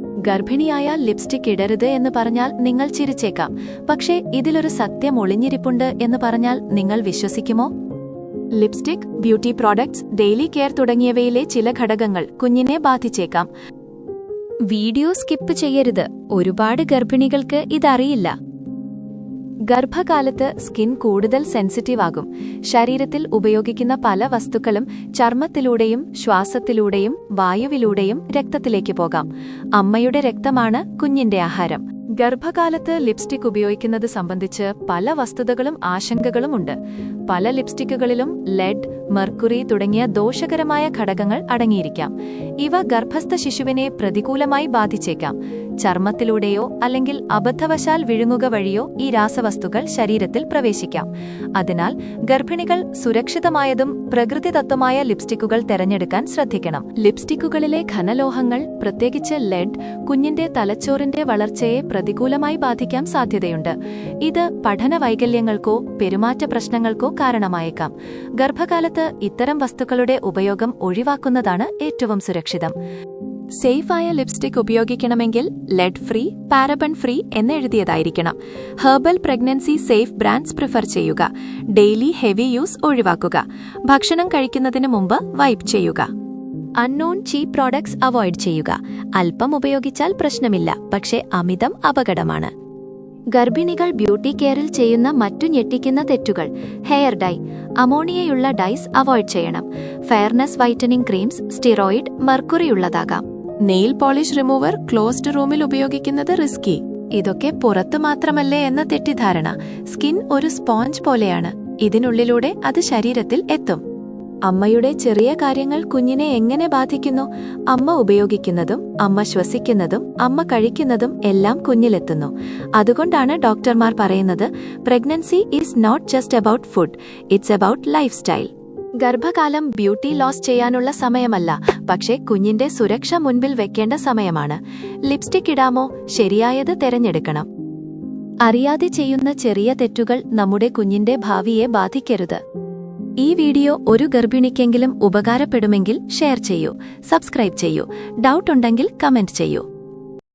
ഗർഭിണിയായാൽ lipstick ഇടരുത് എന്ന് പറഞ്ഞാൽ നിങ്ങൾ ചിരിച്ചേക്കാം. പക്ഷേ ഇതിലൊരു സത്യം ഒളിഞ്ഞിരിപ്പുണ്ട് എന്ന് പറഞ്ഞാൽ നിങ്ങൾ വിശ്വസിക്കുമോ? Lipstick beauty products daily care തുടങ്ങിയവയിലെ ചില ഘടകങ്ങൾ കുഞ്ഞിനെ ബാധിച്ചേക്കാം. വീഡിയോ സ്കിപ്പ് ചെയ്യരുത്. ഒരുപാട് ഗർഭിണികൾക്ക് ഇതറിയില്ല. ഗർഭകാലത്ത് സ്കിൻ കൂടുതൽ സെൻസിറ്റീവ് ആകും ശരീരത്തിൽ ഉപയോഗിക്കുന്ന പല വസ്തുക്കളും ചർമ്മത്തിലൂടെയും ശ്വാസത്തിലൂടെയും വായുവിലൂടെയും രക്തത്തിലേക്ക് പോകാം. അമ്മയുടെ രക്തമാണ് കുഞ്ഞിന്റെ ആഹാരം. ഗർഭകാലത്ത് ലിപ്സ്റ്റിക് ഉപയോഗിക്കുന്നത് സംബന്ധിച്ച് പല വസ്തുതകളും ആശങ്കകളുമുണ്ട് പല ലിപ്സ്റ്റിക്കുകളിലും ലെഡ് മെർക്കുറി തുടങ്ങിയ ദോഷകരമായ ഘടകങ്ങൾ അടങ്ങിയിരിക്കാം. ഇവ ഗർഭസ്ഥ ശിശുവിനെ പ്രതികൂലമായി ബാധിച്ചേക്കാം. ചർമ്മത്തിലൂടെയോ അല്ലെങ്കിൽ അബദ്ധവശാൽ വിഴുങ്ങുക വഴിയോ ഈ രാസവസ്തുക്കൾ ശരീരത്തിൽ പ്രവേശിക്കാം. അതിനാൽ ഗർഭിണികൾ സുരക്ഷിതമായതും പ്രകൃതിദത്തമായ ലിപ്സ്റ്റിക്കുകൾ തെരഞ്ഞെടുക്കാൻ ശ്രദ്ധിക്കണം. ലിപ്സ്റ്റിക്കുകളിലെ ഘനലോഹങ്ങൾ പ്രത്യേകിച്ച് ലെഡ് കുഞ്ഞിന്റെ തലച്ചോറിന്റെ വളർച്ചയെ പ്രതികൂലമായി ബാധിക്കാൻ സാധ്യതയുണ്ട്. ഇത് പഠന വൈകല്യങ്ങൾക്കോ പെരുമാറ്റ പ്രശ്നങ്ങൾക്കോ കാരണമായേക്കാം. ഗർഭകാലത്ത് ഇത്തരം വസ്തുക്കളുടെ ഉപയോഗം ഒഴിവാക്കുന്നതാണ് ഏറ്റവും സുരക്ഷിതം. സേഫായ ലിപ്സ്റ്റിക് ഉപയോഗിക്കണമെങ്കിൽ lead free paraben free എന്നെഴുതിയതായിരിക്കണം herbal pregnancy safe brands prefer ചെയ്യുക. ഡെയിലി ഹെവി യൂസ് ഒഴിവാക്കുക. ഭക്ഷണം കഴിക്കുന്നതിന് മുമ്പ് വൈപ്പ് ചെയ്യുക. അൺനോൺ ചീപ്പ് പ്രോഡക്ട്സ് അവോയ്ഡ് ചെയ്യുക. അല്പം ഉപയോഗിച്ചാൽ പ്രശ്നമില്ല പക്ഷേ അമിതം അപകടമാണ്. ഗർഭിണികൾ ബ്യൂട്ടി കെയറിൽ ചെയ്യുന്ന മറ്റു ഞെട്ടിക്കുന്ന തെറ്റുകൾ. Hair dye. അമോണിയയുള്ള ഡൈസ് അവോയ്ഡ് ചെയ്യണം. ഫെയർനെസ് വൈറ്റനിങ് ക്രീംസ് സ്റ്റിറോയിഡ് മർക്കുറിയുള്ളതാകാം. നെയിൽ പോളിഷ് റിമൂവർ ക്ലോസ്ഡ് റൂമിൽ ഉപയോഗിക്കുന്നത് റിസ്കി. ഇതൊക്കെ പുറത്ത് മാത്രമല്ലേ എന്ന തെറ്റിദ്ധാരണ. സ്കിൻ ഒരു സ്പോഞ്ച് പോലെയാണ്. ഇതിനുള്ളിലൂടെ അത് ശരീരത്തിൽ എത്തും. അമ്മയുടെ ചെറിയ കാര്യങ്ങൾ കുഞ്ഞിനെ എങ്ങനെ ബാധിക്കുന്നു? അമ്മ ഉപയോഗിക്കുന്നതും അമ്മ ശ്വസിക്കുന്നതും അമ്മ കഴിക്കുന്നതും എല്ലാം കുഞ്ഞിലെത്തുന്നു. അതുകൊണ്ടാണ് ഡോക്ടർമാർ പറയുന്നത് pregnancy is not just about food it's about lifestyle ഗർഭകാലം ബ്യൂട്ടി ലോസ് ചെയ്യാനുള്ള സമയമല്ല പക്ഷേ കുഞ്ഞിന്റെ സുരക്ഷ മുൻപിൽ വെക്കേണ്ട സമയമാണ്. ലിപ്സ്റ്റിക് ഇടാമോ? ശരിയായത് തെരഞ്ഞെടുക്കണം. അറിയാതെ ചെയ്യുന്ന ചെറിയ തെറ്റുകൾ നമ്മുടെ കുഞ്ഞിന്റെ ഭാവിയെ ബാധിക്കരുത്. ഈ വീഡിയോ ഒരു ഗർഭിണിക്കെങ്കിലും ഉപകാരപ്പെടുമെങ്കിൽ ഷെയർ ചെയ്യൂ സബ്സ്ക്രൈബ് ചെയ്യൂ. ഡൗട്ട് ഉണ്ടെങ്കിൽ കമന്റ് ചെയ്യൂ.